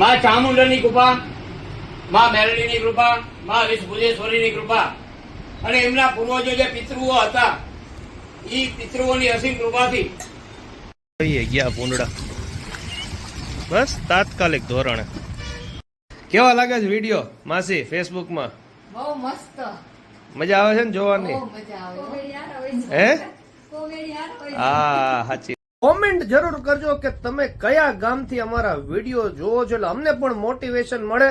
માં ચામુંડની કૃપા માં મેરડીની કૃપા માં વિષભુજેશ્વરીની કૃપા. અને એમના પૂર્વજો જે પિતૃઓ હતા એ પિતૃઓની અસીમ કૃપાથી ગયા પૂંડા બસ તાત્કાલિક ધોરણે. કેવા લાગે છે વીડિયો? માસી ફેસબુકમાં. બહુ મસ્ત. મજા આવે છે ને જોવાની? બહુ મજા આવે હે? હા સાચી કોમેન્ટ જરૂર કરજો કે તમે કયા ગામથી અમારા વીડિયો જોવો છો. એટલે અમને પણ મોટિવેશન મળે.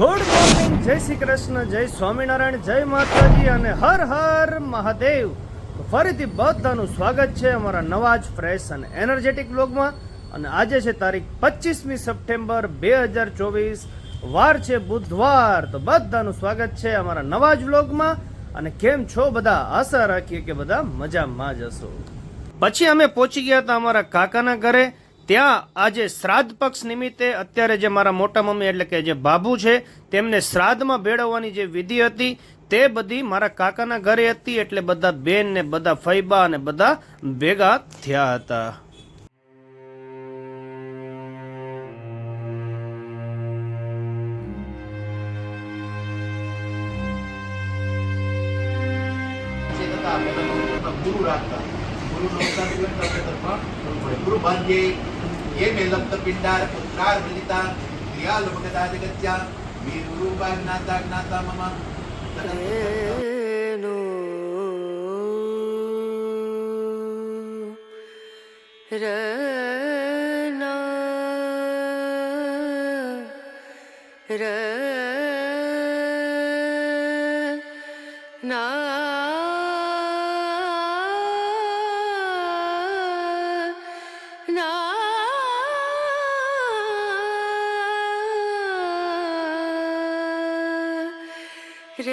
ગુડ મોર્નિંગ જય શ્રી કૃષ્ણ, જય સ્વામિનારાયણ, જય માતાજી અને હર હર મહાદેવ. ફરીથી બધાનું સ્વાગત છે અમારા નવા જ ફ્રેશ અને એનર્જેટિક બ્લોગમાં અને આજે છે તારીખ પચીસમી સપ્ટેમ્બર બે હજાર ચોવીસ. વાર છે બુધવાર. તો બધાનું સ્વાગત છે અમારા નવા જ વ્લોગમાં. અને કેમ છો બધા? આશા રાખીએ કે બધા મજામાં જ હશો. પછી અમે પહોંચી ગયા હતા અમારા કાકાના ઘરે. ત્યાં આજે શ્રાદ્ધ પક્ષ નિમિત્તે અત્યારે જે મારા મોટા મમ્મી એટલે કે જે બાબુ છે, તેમને શ્રાદ્ધમાં ભેળવવાની જે વિધિ હતી, તે બધી મારા કાકાના ઘરે હતી એટલે બધા બેન ને બધા ફૈબા અને બધા ભેગા થયા હતા. ದ್ರವ್ಯೇ ಏಮೆ ಲಬ್ಧ ಪಿಂಡಾರ ಪುತ್ರಾರ ಮಿಲಿತ ಕ್ರಿಯಾಲೋಕದ ಜಗತ್ಯ మీరు రూపా జ్ఞాత జ్ఞాత మమ నేను સાત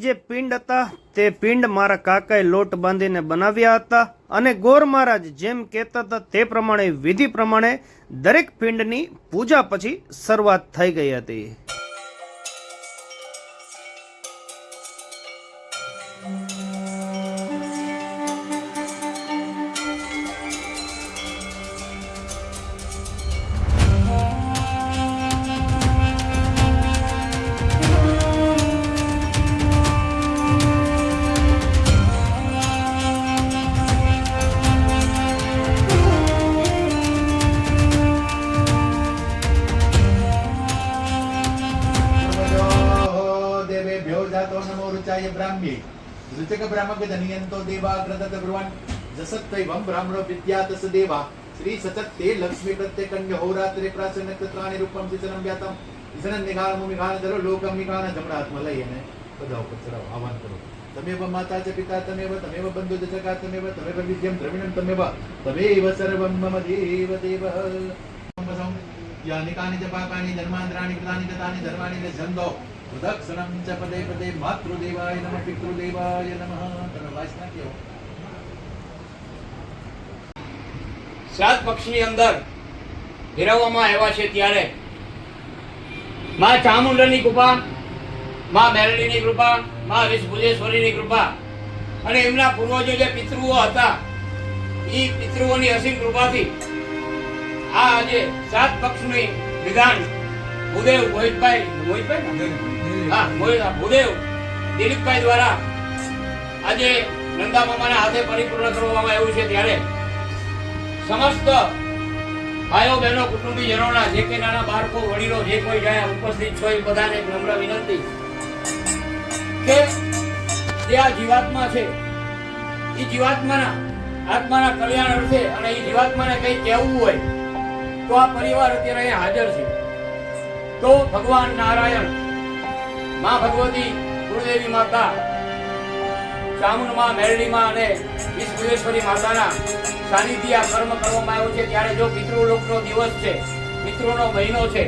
જે પિંડ હતા, તે પિંડ મારા કાકાએ લોટ બાંધીને બનાવ્યા હતા અને ગોર મહારાજ જેમ કહેતા હતા તે પ્રમાણે, વિધિ પ્રમાણે દરેક પિંડની પૂજા પછી શરૂઆત થઈ ગઈ હતી. બ્રહ્મચાર્ય બ્રાહ્મ્યે ઋચક બ્રાહ્મક ધનિયંતો દેવા ગ્રદત બ્રુવન. જસત્વૈવમ બ્રાહ્મણો વિદ્યા તસ દેવા. શ્રી સતત્તે લક્ષ્મી પ્રત્યેકંડ હોરાત્રે પ્રાસન્ન તત્રાણિ રૂપમ સિચનમ વ્યાતમ. વિસનન નિઘાન મુમિઘાન ધરો, લોકમ નિઘાન જમણાત્મ લઈ અને બધા ઉપર ચડાવો. આહવાન કરો. તમેવ માતા ચ પિતા તમેવ તમેવ બંધુ ચ જગા તમેવ તમેવ વિદ્યમ દ્રવિણમ તમેવ. તમેવ સર્વમ મમ દેવ દેવ. યાનિકાનિ ચ પાપાનિ જન્માંતરાણિ કૃતાનિ કતાનિ ધર્માણિ ને પ્રદક્ષિણમ ચ પદે પદે માતૃદેવાય નમઃ પિતૃદેવાય નમઃ તમે વાંચના કેવો શ્રાદ્ધ પક્ષની અંદર ફેરવવામાં આવ્યા છે ત્યારે માં ચામુંડની કૃપા માં મેરડીની કૃપા માં વિષભુજેશ્વરીની કૃપા અને એમના પૂર્વજો જે પિતૃઓ હતા એ પિતૃઓની અસીમ કૃપાથી આ આજે સાત પક્ષની વિધાન. ભૂદેવ મોહિતભાઈ મોહિતભાઈ? ભૂદેવ દિલીપભાઈ દ્વારા આજે નંદા મામાના હાથે પરિપૂર્ણ કરવામાં આવ્યું છે ત્યારે સમસ્ત ભાઈઓ, બહેનો, કુટુંબીજનોના જે કે નાના બાળકો, વડીલો જે કોઈ જાય ઉપસ્થિત છો એ બધાને નમ્ર વિનંતી કે જે આ જીવાત્મા છે, એ જીવાત્માના આત્માના કલ્યાણ અર્થે અને એ જીવાત્માને કંઈ કહેવું હોય તો આ પરિવાર અત્યારે અહીંયા હાજર છે. તો ભગવાન નારાયણ મા ભગવતી ગુરુદેવી માતા ચામુંડમાં મેરડીમાં અને વિશ્વેશ્વરી માતાના સાનિધ્ય આ કર્મ કરવામાં આવ્યું છે ત્યારે જો પિતૃલોકનો દિવસ છે, પિતૃનો મહિનો છે,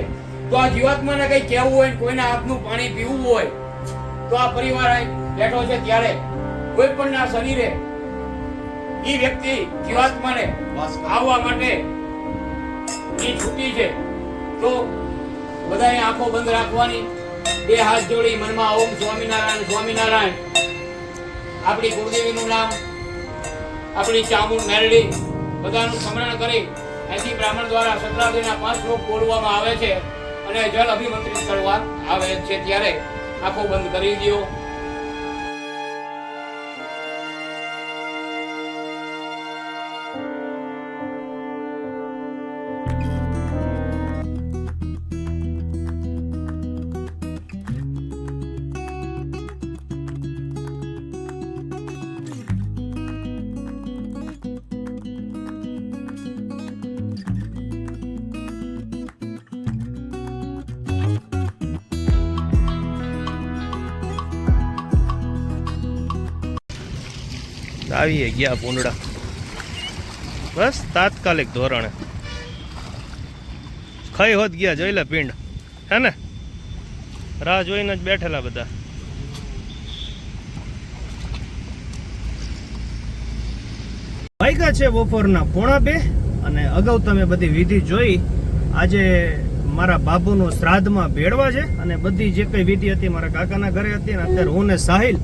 તો આ જીવાત્માને કંઈ કહેવું હોય કોઈના હાથનું પાણી પીવું હોય, તો આ પરિવાર બેઠો છે ત્યારે કોઈ પણ ના શરીરે એ વ્યક્તિ જીવાત્માને. આવવા માટે એ છૂટી છે તો બધાએ આંખો બંધ રાખવાની બે હાથ જોડી મનમાં ઓમ સ્વામિનારાયણ સ્વામિનારાયણ. આપણી ગુરુદેવીનું નામ, આપણી ચામુંડ મેરડી, બધાનું સ્મરણ કરી અહીંથી બ્રાહ્મણ દ્વારા સતરાદીના પાંચ શ્લોક બોલવામાં આવે છે અને જલ અભિમંત્રિત કરવા આવે છે ત્યારે આંખો બંધ કરી દો આવીએ ગયા પૂંડડા. બસ તાત્કાલિક ધોરણે. ખાઈ હોત ગયા જોઈ લે પિંડ. હે ને? રાહ જોઈને જ બેઠેલા બધા. વાગ્યા છે બપોરના પોણા બે અને અગાઉ તમે બધી વિધિ જોઈ. આજે મારા બાબુનું શ્રાદ્ધમાં ભેળવા છે અને બધી જે કઈ વિધિ હતી મારા કાકાના ઘરે હતી અને અત્યારે હું ને સાહિલ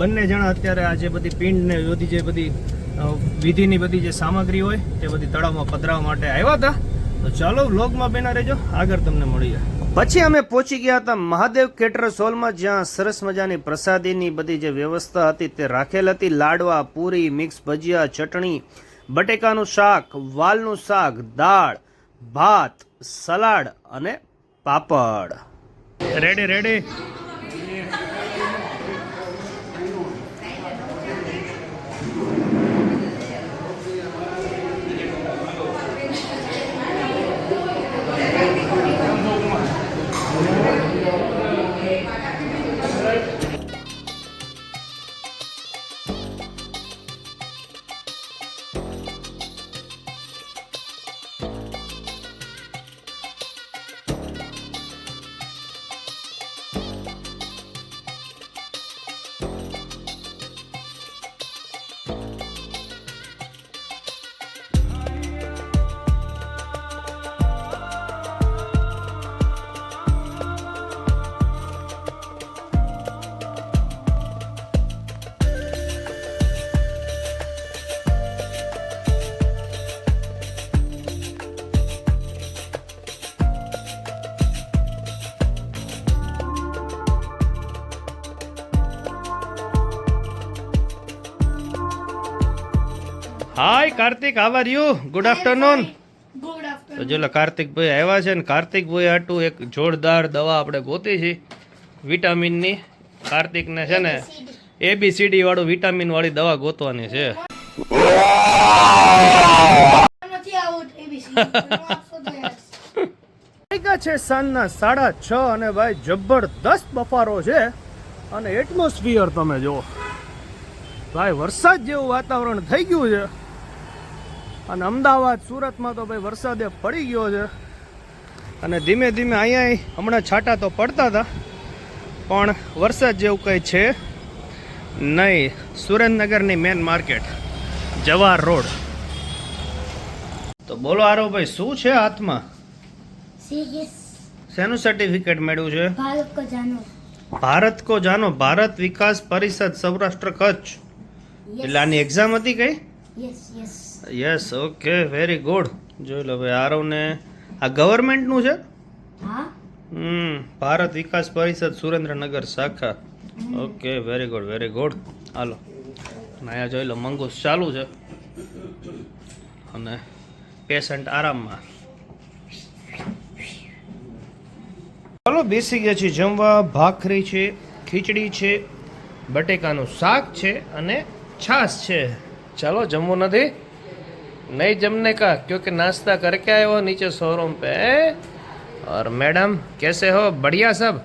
બંને જણા અત્યારે આજે બધી પિંડ ને બધી જે બધી વિધિની બધી જે સામગ્રી હોય તે બધી તળાવમાં પધરાવવા માટે આવ્યા હતા. તો ચાલો વ્લોગમાં બેના રહેજો. આગળ તમને મળીએ પછી અમે પહોંચી ગયા હતા મહાદેવ કેટરર્સ હોલમાં જ્યાં સરસ મજાની પ્રસાદીની બધી જે વ્યવસ્થા હતી તે રાખેલ હતી. લાડવા પૂરી મિક્સ ભજીયા ચટણી બટેકાનું શાક વાલનું શાક દાળ ભાત સલાડ અને પાપડ. Ready ready hi Kartik how are you good afternoon તો જો કાર્તિકભાઈ આવ્યા છે ને કાર્તિકભાઈ હાટું એક જોરદાર દવા આપણે ગોતી છે. વિટામિનની કાર્તિકને છે ને એબીસીડી સીડી વાળું વિટામિન વાળી દવા ગોતવાની છે. છે સાંજના સાડા છ અને ભાઈ જબરદસ્ત બફારો છે. અને એટમોસ્ફિયર તમે જુઓ. ભાઈ વરસાદ જેવું વાતાવરણ થઈ ગયું છે. અને અમદાવાદ સુરતમાં તો ભાઈ વરસાદે પડી ગયો છે. અને ધીમે ધીમે અહીંયા હમણાં છાંટા તો પડતા હતા પણ વરસાદ જેવું કંઈ છે નહીં. સુરેન્દ્રનગરની મેન માર્કેટ જવાહર રોડ. તો બોલો આરોભાઈ શું છે હાથમાં? શેનું સર્ટિફિકેટ મેળવ્યું છે? ભારત કો જાનો. ભારત કો જાનો ભારત વિકાસ પરિષદ સૌરાષ્ટ્ર કચ્છ. એટલે આની એક્ઝામ હતી કઈ? Yes yes. Yes okay very good જોઈ લો ભાઈ આરવને આ ગવર્મેન્ટનું છે? હા. હમ ભારત વિકાસ પરિષદ સુરેન્દ્રનગર શાખા. Okay very good very good હાલો. અહીંયા જોઈ લો મંગુસ ચાલુ છે. અને પેશન્ટ આરામમાં. ચાલો બેસી ગયા છીએ જમવા ભાખરી છે ખીચડી છે બટેકાનું શાક છે અને છાશ છે. ચાલો જમવું નથી. नहीं जमने का क्योंकि नाश्ता करके आए हो नीचे शोरूम पे और मैडम कैसे हो बढ़िया सब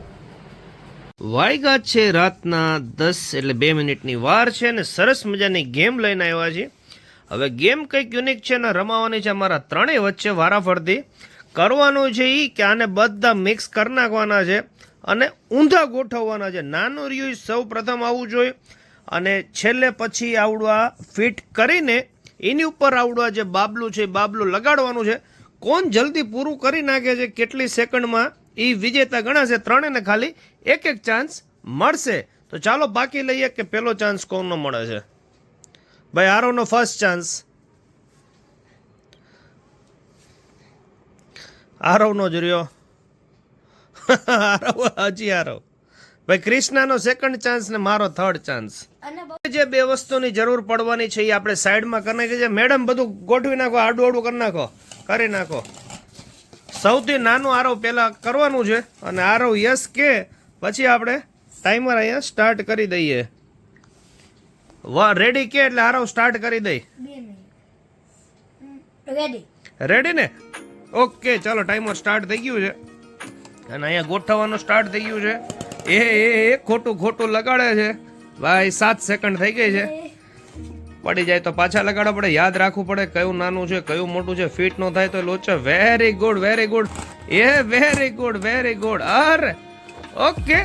વાયગા છે રાતના દસ એટલે બે મિનિટની વાર છે અને સરસ મજાની ગેમ લઈને આવ્યા છે હવે ગેમ કંઈક યુનિક છે ને રમાવાની છે અમારા ત્રણેય વચ્ચે વારાફરતી કરવાનું છે એ કે આને બધા મિક્સ કરી નાખવાના છે અને ઊંધા ગોઠવવાના છે નાનું રહ્યું સૌ પ્રથમ આવવું જોઈએ અને છેલ્લે પછી આવડવા ફિટ કરીને એની ઉપર આવડવા જે બાબલું છે બાબલું લગાડવાનું છે, કોણ જલ્દી પૂરું કરી નાખે છે, કેટલી સેકન્ડમાં એ વિજેતા ગણાશે ત્રણેને ખાલી એક એક ચાન્સ મળશે. તો ચાલો બાકી લઈએ કે પેલો ચાન્સ કોણનો મળે છે? ભાઈ, આરોનો ફર્સ્ટ ચાન્સ આરવનો જ રહ્યો. આરવ હજી આરવ ભાઈ ક્રિષ્નાનો સેકન્ડ ચાન્સ ને મારો થર્ડ ચાન્સ જે બે વસ્તુની જરૂર પડવાની છે એ આપણે સાઈડમાં કરી નાખી છે. મેડમ બધું ગોઠવી નાખો આડું આડું કરી નાખો. કરી નાખો. સૌથી નાનું આરવ પહેલાં કરવાનું છે અને આરવ યસ કે પછી આપણે ટાઈમર અહીંયા સ્ટાર્ટ કરી દઈએ. રેડી કે એટલે આરવ સ્ટાર્ટ કરી દઈ. રેડી ને? ઓકે ચાલો ટાઈમર સ્ટાર્ટ થઈ ગયું છે. અને અહીંયા ગોઠવવાનું સ્ટાર્ટ થઈ ગયું છે. એ એ એ ખોટું ખોટું લગાડે છે. ભાઈ સાત સેકન્ડ થઈ ગઈ છે. પડી જાય તો પાછા લગાડો પડે યાદ રાખવું પડે કયું નાનું છે કયું મોટું છે ફિટ નો થાય તો લોચે. વેરી ગુડ વેરી ગુડ એ વેરી ગુડ વેરી ગુડ અરે okay.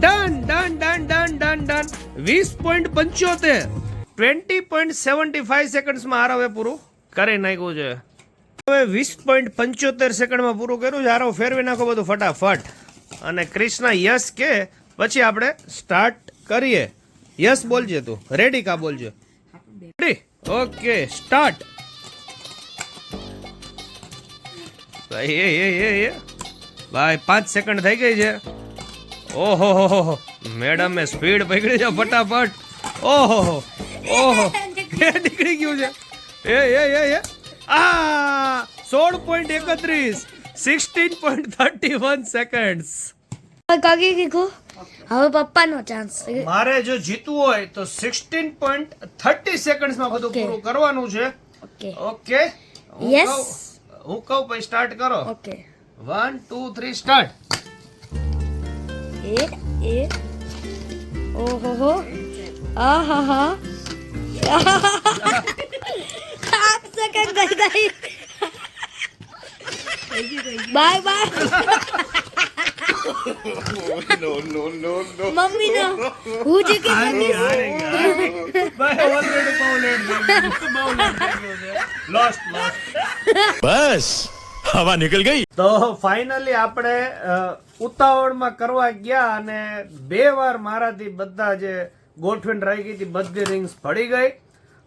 Done done done done done done વીસ પોઈન્ટ પંચોતેર. ટ્વેન્ટી પોઈન્ટ સેવન્ટી ફાઈવ સેકન્ડ્સમાં આરવે પૂરું કરી નાખ્યું છે. હવે વીસ પોઈન્ટ પંચોતેર સેકન્ડમાં પૂરું કર્યું છે. આરો ફેરવી નાખો બધું ફટાફટ. અને ક્રિષ્ના યસ કે પછી આપણે સ્ટાર્ટ કરીએ. યસ બોલજે તું. રેડી કા બોલજે? રેડી ઓકે સ્ટાર્ટ ભાઈ, એ એ એ એ. ભાઈ, પાંચ સેકન્ડ થઈ ગઈ છે. ઓહો, હો હો મેડમે સ્પીડ પકડી છે ફટાફટ. ઓહો, હો ઓહો. એ નીકળી ગયું છે. એ એ એ એ. આ સોળ પોઈન્ટ એકત્રીસ. Sixteen point thirty one seconds કાકી કીધું? હવે પપ્પાનો ચાન્સ મારે જો જીતવું હોય તો સિક્સટીન પોઈન્ટ થર્ટી સેકન્ડમાં બધું પૂરું કરવાનું છે. ઓકે ઓકે હું કહું- હું કહું પછી સ્ટાર્ટ કરો. Okay one two three start એ એ ઓહો હો આહાહા સેકન્ડ ગઈ. ગઈ બાય બાય મમ્મી નો હું જે કે બસ હવા નીકળ ગઈ. તો ફાઇનલી આપણે ઉતાવળમાં કરવા ગયા અને બે વાર મારાથી બધા જે ગોઠવીને રહી ગઈ હતી બધી રિંગ્સ પડી ગઈ.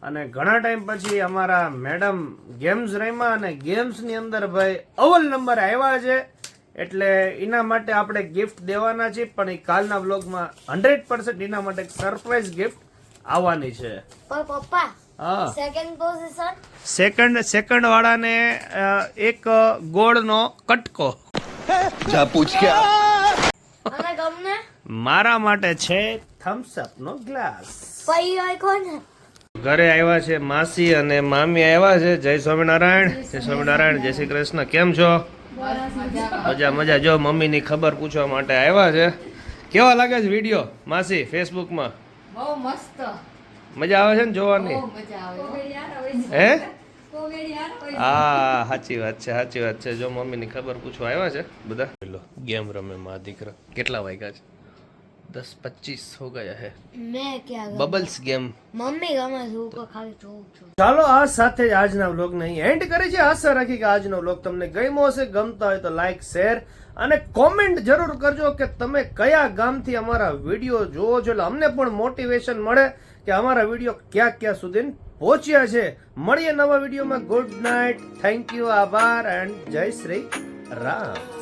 અને ઘણા ટાઈમ પછી અમારા મેડમ ગેમ્સ રમ્યા અને ગેમ્સની અંદર ભાઈ અવ્વલ નંબર આવ્યા છે. એટલે એના માટે આપણે ગિફ્ટ દેવાના છે પણ એ કાલના વ્લોગમાં હંડ્રેડ પર્સન્ટ એના માટે સરપ્રાઈઝ ગિફ્ટ આવવાની છે. પણ પપ્પા હા. સેકન્ડ પોઝિશન સેકન્ડ સેકન્ડ વાળાને એક ગોળનો કટકો. જા પૂછ કે અને ગમને? મારા માટે છે થમ્સ અપ નો ગ્લાસ પઈ હોય કોણ ઘરે આવ્યા છે માસી અને મામી આવ્યા છે. જય સ્વામિનારાયણ. જય સ્વામિનારાયણ જય શ્રી કૃષ્ણ. કેમ છો? મજા મજા. જો મમ્મીની ખબર પૂછવા માટે આવ્યા છે. કેવા લાગે છે વીડિયો માસી ફેસબુકમાં બહુ મસ્ત. મજા આવે છે ને જોવાની? બહુ મજા આવે હે? હા સાચી વાત છે સાચી વાત છે. જો મમ્મીની ખબર પૂછવા આવ્યા છે બધા. ગેમ રમે મા દીકરા. કેટલા વાગ્યા છે? દસ પચીસ હો ગયા હે મેં ક્યાં બબલ્સ ગેમ મમ્મી ગમે છે તો ખાલી જોઉં છું ચાલો આ સાથે જ આજના વ્લોગને અહીં એન્ડ કરી છે આશા રાખી કે આજનો વ્લોગ તમને ગમ્યો હશે. ગમતા હોય તો લાઈક શેર અને કોમેન્ટ જરૂર કરજો કે તમે કયા ગામથી અમારા વીડિયો જોવો છો. એટલે અમને પણ મોટિવેશન મળે કે અમારા વીડિયો ક્યાં ક્યાં સુધી પહોંચ્યા છે. મળીએ નવા વિડીયોમાં ગુડ નાઇટ થેન્ક યુ આભાર. એન્ડ જય શ્રી રામ.